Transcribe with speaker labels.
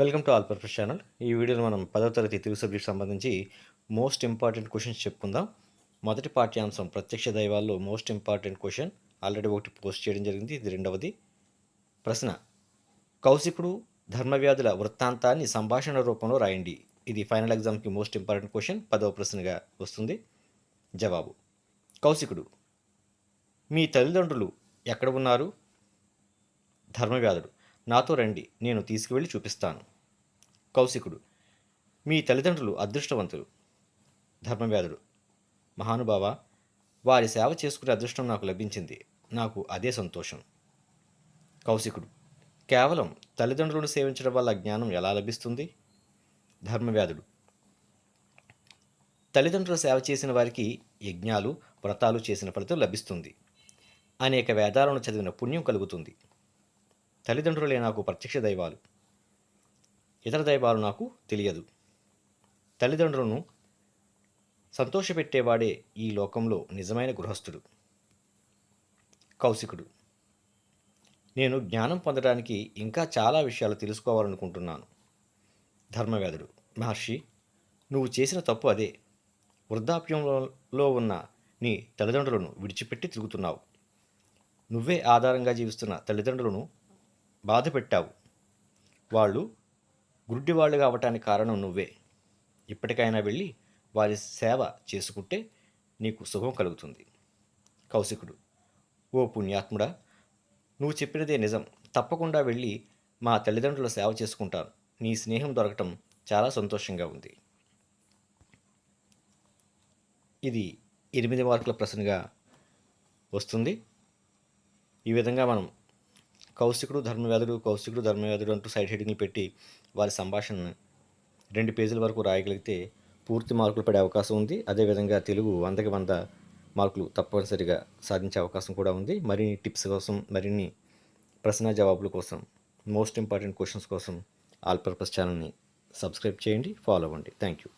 Speaker 1: Welcome to all purpose channel ఈ వీడియోలో మనం పదవ తరగతి తెలుగు సబ్జెక్ట్ సంబంధించి మోస్ట్ ఇంపార్టెంట్ క్వశ్చన్స్ చెప్పుకుందాం. మొదటి పాఠ్యాంశం ప్రత్యక్ష దైవాల్లో మోస్ట్ ఇంపార్టెంట్ క్వశ్చన్ ఆల్రెడీ ఒకటి పోస్ట్ చేయడం జరిగింది. ఇది రెండవది. ప్రశ్న కౌశికుడు ధర్మవ్యాధుల వృత్తాంతాన్ని సంభాషణ రూపంలో రాయండి. ఇది ఫైనల్ ఎగ్జామ్కి మోస్ట్ ఇంపార్టెంట్ క్వశ్చన్ పదవ ప్రశ్నగా వస్తుంది. జవాబు కౌశికుడు మీ తల్లిదండ్రులు ఎక్కడ ఉన్నారు? ధర్మవ్యాధుడు. నాతో రండి నేను తీసుకువెళ్ళి చూపిస్తాను. కౌశికుడు మీ తల్లిదండ్రులు అదృష్టవంతులు. ధర్మవ్యాధుడు మహానుభావ వారి సేవ చేసుకునే అదృష్టం నాకు లభించింది నాకు అదే సంతోషం. కౌశికుడు కేవలం తల్లిదండ్రులను సేవించడం వల్ల జ్ఞానం ఎలా లభిస్తుంది? ధర్మవ్యాధుడు తల్లిదండ్రుల సేవ చేసిన వారికి యజ్ఞాలు వ్రతాలు చేసిన ఫలితం లభిస్తుంది. అనేక వేదాలను చదివిన పుణ్యం కలుగుతుంది. తల్లిదండ్రులే నాకు ప్రత్యక్ష దైవాలు. ఇతర దైవాలు నాకు తెలియదు. తల్లిదండ్రులను సంతోషపెట్టేవాడే ఈ లోకంలో నిజమైన గృహస్థుడు కౌశికుడు. నేను జ్ఞానం పొందడానికి ఇంకా చాలా విషయాలు తెలుసుకోవాలనుకుంటున్నాను. ధర్మవేదుడు మహర్షి నువ్వు చేసిన తప్పు అదే. వృద్ధాప్యంలో ఉన్న నీ తల్లిదండ్రులను విడిచిపెట్టి తిరుగుతున్నావు. నువ్వే ఆధారంగా జీవిస్తున్న తల్లిదండ్రులను బాధ పెట్టావు వాళ్ళు గుడ్డివాళ్ళుగా అవటానికి కారణం నువ్వే. ఇప్పటికైనా వెళ్ళి వారి సేవ చేసుకుంటే నీకు శుభం కలుగుతుంది. కౌశికుడు ఓ పుణ్యాత్ముడా నువ్వు చెప్పినదే నిజం. తప్పకుండా వెళ్ళి మా తల్లిదండ్రుల సేవ చేసుకుంటాను. నీ స్నేహం దొరకటం చాలా సంతోషంగా ఉంది. ఇది ఎనిమిది మార్కుల ప్రశ్నగా వస్తుంది. ఈ విధంగా మనం కౌశికుడు ధర్మవ్యాధుడు కౌశికుడు ధర్మవ్యాధుడు అంటూ సైడ్ హెడింగ్లు పెట్టి వారి సంభాషణను రెండు పేజీల వరకు రాయగలిగితే పూర్తి మార్కులు పడే అవకాశం ఉంది. అదేవిధంగా తెలుగు వందకి వంద మార్కులు తప్పనిసరిగా సాధించే అవకాశం కూడా ఉంది. మరిన్ని టిప్స్ కోసం మరిన్ని ప్రశ్న జవాబుల కోసం మోస్ట్ ఇంపార్టెంట్ క్వశ్చన్స్ కోసం ఆల్ పర్పస్ ఛానల్ని సబ్స్క్రైబ్ చేయండి ఫాలో అవ్వండి. Thank you